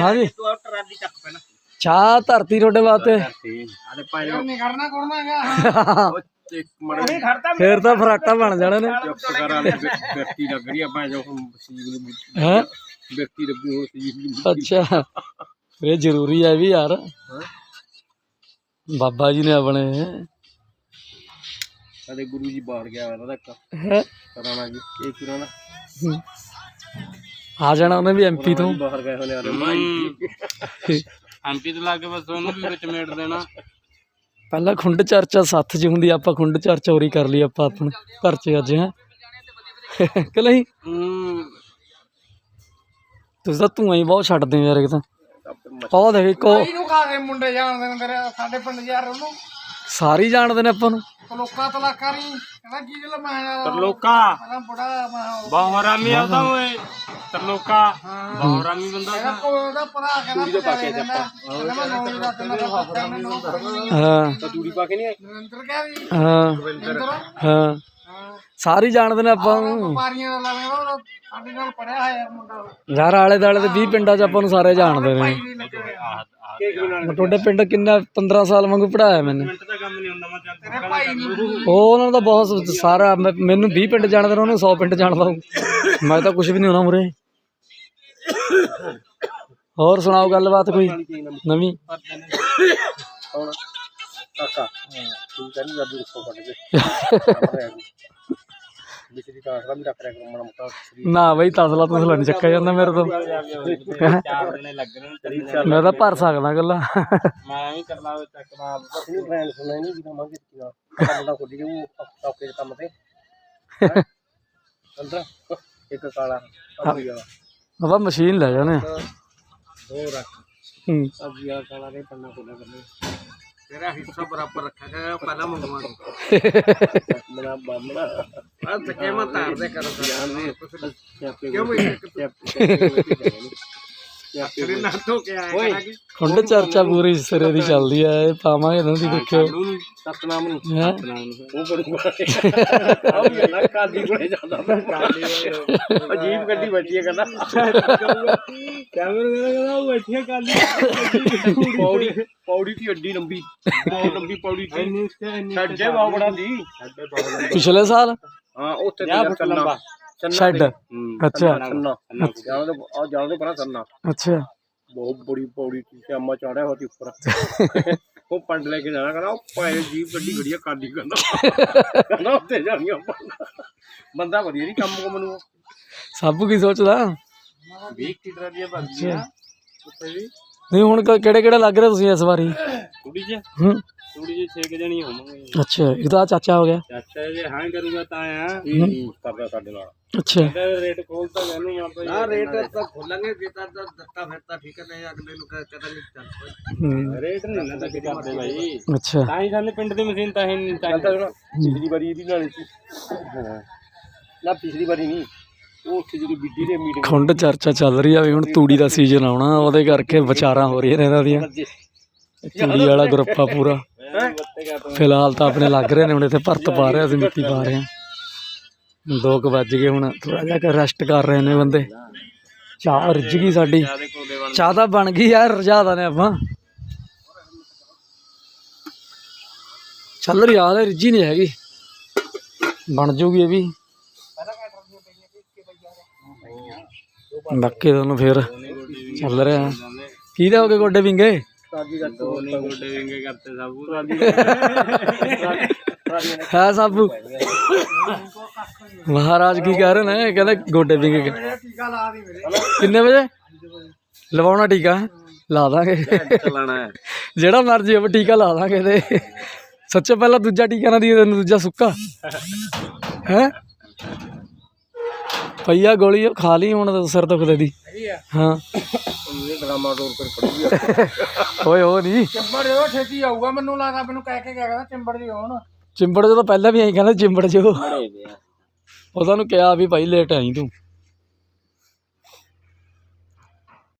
ਹਾਂਜੀ। ਤੂੰ ਟਰਾਲੀ ਚੱਕ ਪਹਿਲਾਂ। ਚਾਹ ਧਰਤੀ ਤੁਹਾਡੇ ਵਾਸਤੇ। ਆਲੇ ਪਾਇਓ ਨਹੀਂ ਕਰਨਾ ਕੋਣਾ ਹੈਗਾ? ਇੱਕ ਮੜਾ ਨਹੀਂ ਖੜਦਾ ਫੇਰ ਤਾਂ ਫਰਾਟਾ ਬਣ ਜਾਣੇ ਨੇ। ਚੁੱਪ ਕਰ ਵਾਲੇ ਵਿਅਕਤੀ ਲੱਗ ਰਹੀ ਆ। ਭਾਂ ਜੋ ਸੀਲ ਹੈ? ਵਿਅਕਤੀ ਲੱਗੀ ਹੋ ਸੀਲ ਅੱਛਾ। ਫਿਰ ਇਹ ਜ਼ਰੂਰੀ ਹੈ ਵੀ ਯਾਰ। ਬਾਬਾ ਜੀ ਨੇ ਆਪਣੇ ਸਾਡੇ ਗੁਰੂ ਜੀ ਬਾਹਰ ਗਿਆ ਇੱਕ। ਹੈਂ? ਕਰਾਣਾ ਜੀ ਇਹ ਪੁਰਾਣਾ ਆ ਜਾਣਾ ਉਹਨੇ ਵੀ ਐਮਪੀ ਤੋਂ। ਬਾਹਰ ਗਏ ਹੋਣੇ ਆਰੇ ਭਾਈ ਐਮਪੀ ਤੇ ਲੱਗ ਬਸ ਉਹਨੂੰ ਵੀ ਵਿੱਚ ਮੇੜ ਦੇਣਾ। ਪਹਿਲਾਂ ਖੁੰਡ ਚਰਚਾ ਸੱਥ 'ਚ ਹੁੰਦੀ ਆਪਾਂ ਖੁੰਡ ਚਰਚਾ ਚੋਰੀ ਕਰ ਲਈ ਆਪਾਂ ਆਪਣੇ ਘਰ 'ਚ ਅੱਜ ਹੈ। ਕਿ ਨਹੀਂ? ਹੂੰ। ਤੁਸੀਂ ਤਾਂ ਧੂਆਂ ਹੀ ਬਹੁਤ ਛੱਡਦੇ ਯਾਰ ਇੱਕ ਤਾਂ। ਉਹ ਦੇਖ ਇੱਕ ਉਹ ਇਹਨੂੰ ਖਾ ਕੇ ਮੁੰਡੇ ਜਾਣਦੇ ਨੇ ਤੇਰੇ ਸਾਡੇ ਪਿੰਡ ਯਾਰ ਉਹਨੂੰ। ਸਾਰੇ ਜਾਣਦੇ ਨੇ ਆਪਾਂ ਨੂੰ। ਲੋਕਾਂ ਤਲਾਕਾ ਨਹੀਂ। ਕਹਿੰਦਾ ਕੀ ਗੱਲ ਮੈਂ ਤਰਲੋਕਾ ਕਹਿੰਦਾ ਬੜਾ ਮੈਂ ਬਹੁਤ ਹਰਾਮੀ ਆਉਂਦਾ ਓਏ। ਤਰਲੋਕਾ ਬਹੁਤ ਹਰਾਮੀ ਬੰਦਾ ਕਹਿੰਦਾ ਕੋਈ ਉਹਦਾ ਭਰਾ ਕਹਿੰਦਾ ਪਕਾਏ ਜਾਂਦਾ ਕਹਿੰਦਾ। ਮੈਂ ਨੌਂ ਦਾ ਤੈਨੂੰ ਮੈਨੂੰ ਹਾਂ। ਤਾਂ ਤੂੜੀ ਪਾ ਕੇ ਨਹੀਂ ਆਏ ਨਿਰੰਤਰ ਕਹਿ ਵੀ ਹਾਂ। ਨਿਰੰਤਰ ਹਾਂ। ਹਾਂ ਸਾਰੇ ਜਾਣਦੇ ਨੇ ਆਪਾਂ ਨੂੰ। ਵਪਾਰੀਆਂ ਦਾ ਲਾਵੇਂ ਉਹ ਸਾਡੇ ਨਾਲ ਪੜਿਆ ਹੋਇਆ ਮੁੰਡਾ। ਉਹ। ਯਾਰ ਆਲੇ ਦਾਲੇ ਦੇ 20 ਪਿੰਡਾਂ 'ਚ ਆਪਾਂ ਨੂੰ ਸਾਰੇ ਜਾਣਦੇ ਨੇ। ਵੀ ਤੁਹਾਡੇ ਪਿੰਡ ਕਿੰਨਾ 15 ਸਾਲ ਵਾਂਗੂ ਪੜਾਇਆ ਮੈਨੂੰ। ਕੰਮ ਨਹੀਂ ਹੁੰਦਾ ਮੈਂ ਚੱਲ ਤੇਰੇ ਭਾਈ ਨੂੰ ਉਹ ਉਹਨਾਂ ਦਾ ਬਹੁਤ ਸਾਰਾ ਮੈਂ- ਮੈਨੂੰ 20 ਪਿੰਡ ਜਾਣਦੇ ਨੇ ਉਹਨੂੰ 100 ਪਿੰਡ ਜਾਣਦਾ ਹੋਊ। ਮੈਂ ਤਾਂ ਕੁਝ ਵੀ ਨਹੀਂ ਹੋਣਾ ਮੁਰੇ ਹੋਰ ਸੁਣਾਓ ਗੱਲਬਾਤ ਕੋਈ? ਨਵੀਂ? ਕਾਕਾ ਤੂੰ ਕਹਿੰਦੀ ਜਾਦੂ ਰੱਖੋ ਕੱਢ ਦਾ ਵੀ ਰੱਖ ਰਿਹਾ ਮੋਟਾ ਨਾ ਬਈ ਤਸਲਾ ਤੁਸਲਾ ਨਹੀਂ ਚੱਕਿਆ ਜਾਂਦਾ ਮੇਰੇ ਤੋਂ। ਚਾਰ ਦਿਨੇ ਲੱਗਣੇ ਤੇਰੀ ਮੈਂ ਤਾਂ ਭਰ ਸਕਦਾ ਗੱਲਾਂ। ਮੈਂ ਵੀ ਕਰਨਾ ਚੱਕ ਮਾਰ। ਅਸੀਂ ਫਰੈਂਡ ਸੁਣਿਆ ਨਹੀਂ ਜਿਵੇਂ ਮੰਗੇ ਤੀਆ ਮੁੰਡਾ ਖੁੱਲ ਗਿਆ ਉਹ ਆਪਕੇ ਕੰਮ ਤੇ। ਅੰਦਰ। ਇੱਕ ਕਾਲਾ। ਅਬੀ ਵਾਲਾ ਆਪਾਂ ਮਸ਼ੀਨ ਲੈ ਜਾਣੇ ਦੋ ਰੱਖ। ਹੂੰ। ਅਬੀ ਵਾਲਾ ਕਾਲਾ ਦੇ ਪੰਨਾ ਕੋਲੇ ਬੰਨੇ ਤੇਰਾ ਹਿੱਸਾ ਬਰਾਬਰ ਰੱਖਿਆ ਗਿਆ ਪਹਿਲਾਂ ਮੰਗਵਾ ਦੋ ਬਣਾ ਬਾਮਣਾ ਆ ਸਕੇ ਮੈਂ ਤਾਰ ਦੇ ਕਰ ਕਿਉਂ ਮੈਂ ਤੇਰੇ ਨਾਲ ਤੋਂ ਕੇ ਆਇਆ ਕਰਾਂਗੇ। ਖੁੰਡ ਚਰਚਾ ਪੂਰੀ ਸਿਰੇ ਦੀ ਚੱਲਦੀ ਐ ਇਹ ਪਾਵਾਂਗੇ ਤੁਸੀਂ ਦੇਖਿਓ। ਸਤਨਾਮ ਨੂੰ ਹੈ? ਉਹ ਕਰੂਗਾ ਉਹ ਵੀ ਨਾ ਕਾਦੀ ਕੋਲੇ ਜਾਂਦਾ ਮੈਂ। ਕਾਦੀ ਅਜੀਬ ਗੱਡੀ ਬੈਠੀ ਹੈ ਕਹਿੰਦਾ। ਕੈਮਰੇ ਦੇ ਕਹਿੰਦਾ ਉਹ ਬੈਠੀ ਹੈ ਕਾਦੀ ਪੌੜੀ ਪੌੜੀ ਦੀ ਅੱਡੀ ਲੰਬੀ। ਬਹੁਤ ਲੰਬੀ ਪੌੜੀ ਸੀ। ਛੱਡੇ ਬਹੁਤ ਬੜਾ ਦੀ ਪਿਛਲੇ ਸਾਲ? ਹਾਂ ਉੱਥੇ ਤੇ ਲੰਬਾ। ਸ਼ੈੱਡ ਅੱਛਾ। ਸੰਨਾ ਜਾਣਦੇ ਆ ਜਾਣਦੇ ਪਰਾਂ ਸੰਨਾ ਅੱਛਾ। ਬਹੁਤ ਬੜੀ ਪੌੜੀ ਸੀ ਸ਼ਾਮਾ ਚੜਿਆ ਹੋਇਆ ਸੀ ਉੱਪਰ। ਉਹ ਪੰਡ ਲੈ ਕੇ ਜਾਣਾ ਕਹਿੰਦਾ ਉਹ ਪਾਏ ਜੀਪ ਗੱਡੀ ਗੜੀਆ ਕਾਦੀ ਕਹਿੰਦਾ। ਕਹਿੰਦਾ ਉੱਤੇ ਜਾਣੀਆਂ ਆਪਾਂ। ਬੰਦਾ ਵਧੀਆ ਨਹੀਂ ਕੰਮ ਕੋ ਮੈਨੂੰ ਸਭ ਕੀ ਸੋਚਦਾ। 20 ਟੀਟਰਾਂ ਦੀਆਂ ਬੰਦੀਆਂ ਉੱਤੇ ਵੀ। ਨਹੀਂ ਹੁਣ ਕਿਹੜੇ ਕਿਹੜੇ ਲੱਗ ਰਹੇ ਤੁਸੀਂ ਇਸ ਵਾਰੀ? ਕੁੜੀ ਹੂੰ। ਕੁੜੀ ਚ 6 ਜਣੀ ਹੋਵਾਂਗੇ ਅੱਛਾ ਇਹ ਤਾਂ ਚਾਚਾ ਹੋ ਗਿਆ। ਚਾਚਾ ਜੇ ਹਾਂ ਕਰੂਗਾ ਤਾਂ ਆ ਕਰਦਾ ਸਾਡੇ ਨਾਲ। ਅੱਛਾ। ਰੇਟ ਖੋਲਦਾ ਮੈਨੂੰ ਆਪਾਂ। ਹਾਂ ਰੇਟ ਤਾਂ ਖੋਲਾਂਗੇ ਜੇ ਤਾਂ ਦਿੱਤਾ ਫਿਰ ਤਾਂ ਠੀਕ ਹੈ ਨਹੀਂ ਅਗਲੇ ਨੂੰ ਕਹਤਾ ਨਹੀਂ ਚੱਲ ਹੂੰ, ਰੇਟ ਨਹੀਂ ਨਾ ਤਾਂ ਕਰਦੇ ਭਾਈ ਅੱਛਾ। ਤਾਂ ਹੀ ਸਾਡੇ ਪਿੰਡ ਦੀ ਮਸ਼ੀਨ ਤਾਂ ਹੀ ਨਹੀਂ ਚਾਹੀਦੀ ਪਿਛਲੀ ਵਾਰੀ ਇਹਦੀ ਨਾਲ ਸੀ। ਹਾਂ ਨਾ ਪਿਛਲੀ ਵਾਰੀ ਨਹੀਂ। ਉਹ ਉੱਥੇ ਜਿਹੜੀ ਬਿੱਡੀ ਦੇ ਮੀਟਿੰਗ ਖੁੰਡ ਚਰਚਾ ਚੱਲ ਰਹੀ ਆ ਵੀ ਹੁਣ ਤੂੜੀ ਦਾ ਸੀਜ਼ਨ ਆਉਣਾ ਉਹਦੇ ਕਰਕੇ ਵਿਚਾਰਾਂ ਹੋ ਰਹੀਆਂ ਨੇ ਇਹਨਾਂ ਦੀਆਂ। ਤੂੜੀ ਵਾਲਾ ਗਰੁੱਪ ਆ ਪੂਰਾ। ਫਿਲਹਾਲ ਤਾਂ ਆਪਣੇ ਲੱਗ ਰਹੇ ਨੇ, ਹੁਣ ਇੱਥੇ ਭਰਤ ਪਾ ਰਹੇ, ਅਸੀਂ ਮਿੱਟੀ ਪਾ ਰਹੇ ਹਾਂ। ਦੋ ਕੁ ਵੱਜ ਗਏ, ਹੁਣ ਥੋੜਾ ਜਿਹਾ ਰੈਸਟ ਕਰ ਰਹੇ ਨੇ ਬੰਦੇ। ਚਾਹ ਰਿੱਝ ਗਈ ਸਾਡੀ। ਚਾਹ ਤਾਂ ਬਣ ਗਈ ਯਾਰ ਰਜਾ ਨੇ ਆਪਾਂ। ਚੱਲ ਰਹੀ ਆ ਲੈ ਰਿੱਝੀ ਨਹੀਂ ਹੈਗੀ। ਬਣ ਜੂਗੀ ਇਹ ਵੀ। ਬਾਕੀ ਤੁਹਾਨੂੰ ਫਿਰ ਚੱਲ ਰਿਹਾ। ਕੀ ਦੇ ਗਏ ਗੋਡੇ ਵਿੰਗੇ? ਸਾਡੀ ਦਾ ਦੋ ਨਹੀਂ ਗੋਡੇ ਵਿੰਗੇ ਕਰਤੇ ਸਭ ਹੈ ਸਾਬੂ ਮਹਾਰਾਜ ਕੀ ਕਹਿ ਰਹੇ ਨੇ ਕਹਿੰਦੇ ਗੋਡੇ ਵਿੰਗੇ। ਟੀਕਾ ਲਾ ਦੀ ਮੇਰੇ ਕਿੰਨੇ ਵਜੇ? ਲਵਾਉਣਾ ਟੀਕਾ ਲਾ ਦਾਂਗੇ। ਚਲਾਣਾ ਜਿਹੜਾ ਮਰਜ਼ੀ ਹੋਵੇ ਟੀਕਾ ਲਾ ਦਾਂਗੇ ਤੇ। ਸੱਚੇ ਪਹਿਲਾਂ ਦੂਜਾ ਟੀਕਾ ਨਾ ਦੀ ਤੈਨੂੰ ਦੂਜਾ ਸੁੱਕਾ। ਹੈ? ਪਈਆ ਗੋਲੀ ਉਹ ਖਾ ਲਈ ਹੁਣ ਤਾਂ ਸਿਰ ਦੁਖਦੇ ਦੀ। ਹਾਂ। ਇਹ ਡਰਾਮਾ ਡੋਰ ਕਰ ਪੜੀ ਓਏ ਉਹ ਨਹੀਂ। ਚਿੰਬੜ ਜੋ ਛੇਤੀ ਆਊਗਾ ਮੈਨੂੰ ਲੱਗਦਾ ਮੈਨੂੰ ਕਹਿ ਕੇ ਗਿਆ ਕਹਿੰਦਾ ਚਿੰਬੜ ਜੀ ਹੋਣ। ਚਿੰਬੜ ਜਦੋਂ ਪਹਿਲਾਂ ਵੀ ਐਂ ਕਹਿੰਦਾ ਚਿੰਬੜ ਜੋ। ਬੜੇ ਦੇ ਨੂੰ ਕਿਹਾ ਵੀ ਭਾਈ ਲੇਟ ਆਈ ਤੂੰ।